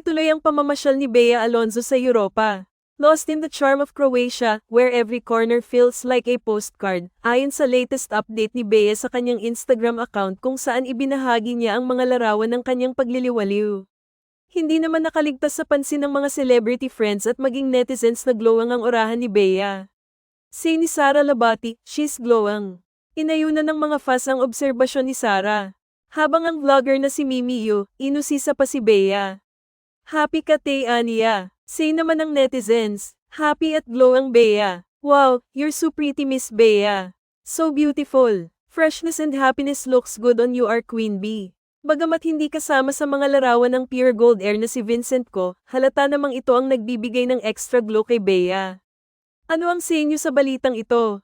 tuloy ang pamamasyal ni Bea Alonzo sa Europa. Lost in the charm of Croatia, where every corner feels like a postcard, ayon sa latest update ni Bea sa kanyang Instagram account kung saan ibinahagi niya ang mga larawan ng kanyang pagliliwaliw. Hindi naman nakaligtas sa pansin ng mga celebrity friends at maging netizens na glowang ang orahan ni Bea. Say ni Sara Labati, she's glowing. Inayunan ng mga fans ang obserbasyon ni Sara. Habang ang vlogger na si Mimi Yu, inusisa pa si Bea. Happy ka te Ania. Say naman ng netizens, happy at glow ang Bea. Wow, you're so pretty Miss Bea. So beautiful. Freshness and happiness looks good on you our Queen Bee. Bagamat hindi kasama sa mga larawan ng pure gold air na si Vincent ko, halata namang ito ang nagbibigay ng extra glow kay Bea. Ano ang say sa balitang ito?